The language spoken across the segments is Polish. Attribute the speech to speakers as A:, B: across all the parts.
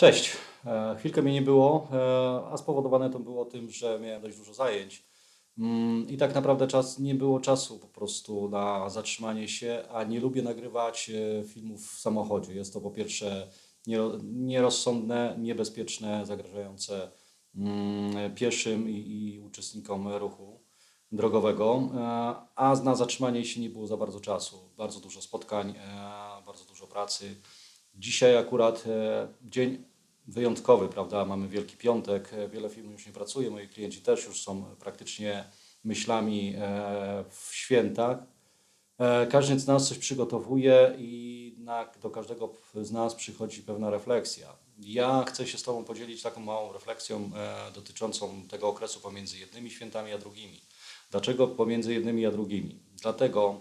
A: Cześć. E, Chwilkę mnie nie było, e, a spowodowane to było tym, że miałem dość dużo zajęć. Mm, I tak naprawdę czas, nie było czasu po prostu na zatrzymanie się, a nie lubię nagrywać e, filmów w samochodzie. Jest to po pierwsze niero- nierozsądne, niebezpieczne, zagrażające mm, pieszym i, uczestnikom ruchu drogowego, a na zatrzymanie się nie było za bardzo czasu. Bardzo dużo spotkań, bardzo dużo pracy. Dzisiaj akurat dzień wyjątkowy, prawda? Mamy Wielki Piątek, e, wiele firm już nie pracuje, moi klienci też już są praktycznie myślami e, w świętach. E, Każdy z nas coś przygotowuje i na, do każdego z nas przychodzi pewna refleksja. Ja chcę się z Tobą podzielić taką małą refleksją e, dotyczącą tego okresu pomiędzy jednymi świętami a drugimi. Dlaczego pomiędzy jednymi a drugimi? Dlatego,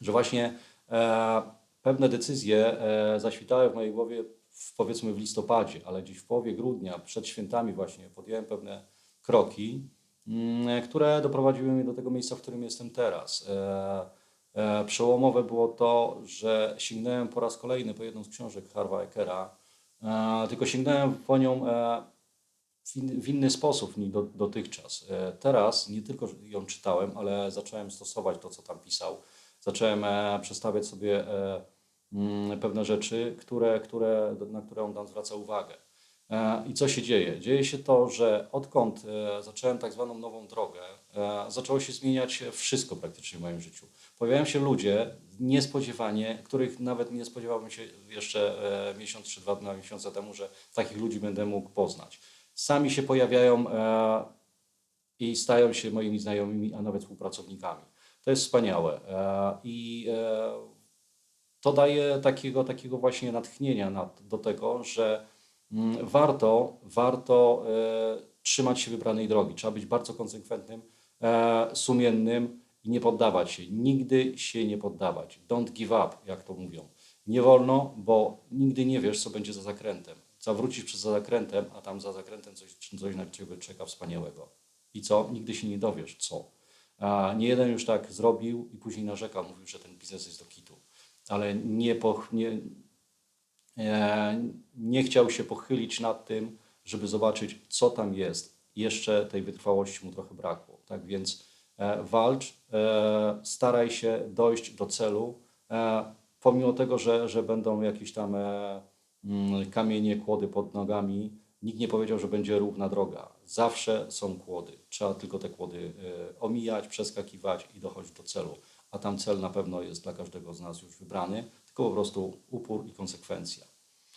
A: że właśnie e, pewne decyzje e, zaświtały w mojej głowie w, powiedzmy w listopadzie, ale gdzieś w połowie grudnia, przed świętami właśnie podjąłem pewne kroki, mm, które doprowadziły mnie do tego miejsca, w którym jestem teraz. E, e, przełomowe było to, że sięgnąłem po raz kolejny po jedną z książek Harva Ekera, e, tylko sięgnąłem po nią w, in, w inny sposób niż do, dotychczas. Teraz nie tylko ją czytałem, ale zacząłem stosować to, co tam pisał. Zacząłem przestawiać sobie pewne rzeczy, które, które, na które on tam zwraca uwagę. E, I co się dzieje? Dzieje się to, że odkąd e, zacząłem tak zwaną nową drogę, e, zaczęło się zmieniać wszystko praktycznie w moim życiu. Pojawiają się ludzie niespodziewanie, których nawet nie spodziewałbym się jeszcze miesiąc czy dwa miesiące temu, że takich ludzi będę mógł poznać. Sami się pojawiają i stają się moimi znajomymi, a nawet współpracownikami. To jest wspaniałe. I to daje takiego, takiego właśnie natchnienia na, do tego, że mm, warto, warto e, trzymać się wybranej drogi. Trzeba być bardzo konsekwentnym, e, sumiennym i nie poddawać się. Nigdy się nie poddawać. Don't give up, jak to mówią. Nie wolno, bo nigdy nie wiesz, co będzie za zakrętem. Zawrócisz przed za zakrętem, a tam za zakrętem coś, coś na ciebie czeka wspaniałego. I co? Nigdy się nie dowiesz, co. A nie jeden już tak zrobił i później narzekał, mówił, że ten biznes jest do kitu. Ale nie, poch, nie, e, nie chciał się pochylić nad tym, żeby zobaczyć, co tam jest. Jeszcze tej wytrwałości mu trochę brakło. Tak więc e, walcz, e, staraj się dojść do celu, pomimo tego, że, że będą jakieś tam mm, kamienie, kłody pod nogami. Nikt nie powiedział, że będzie równa droga. Zawsze są kłody. Trzeba tylko te kłody omijać, przeskakiwać i dochodzić do celu. A tam cel na pewno jest dla każdego z nas już wybrany, tylko po prostu upór i konsekwencja.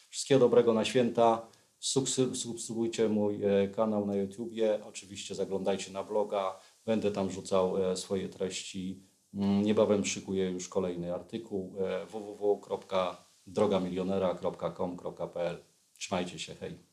A: Wszystkiego dobrego na święta. Subskrybujcie mój e, kanał na YouTubie. Oczywiście zaglądajcie na bloga. Będę tam rzucał e, swoje treści. Mm, Niebawem szykuję już kolejny artykuł e, www.drogamilionera.com.pl. Trzymajcie się, hej.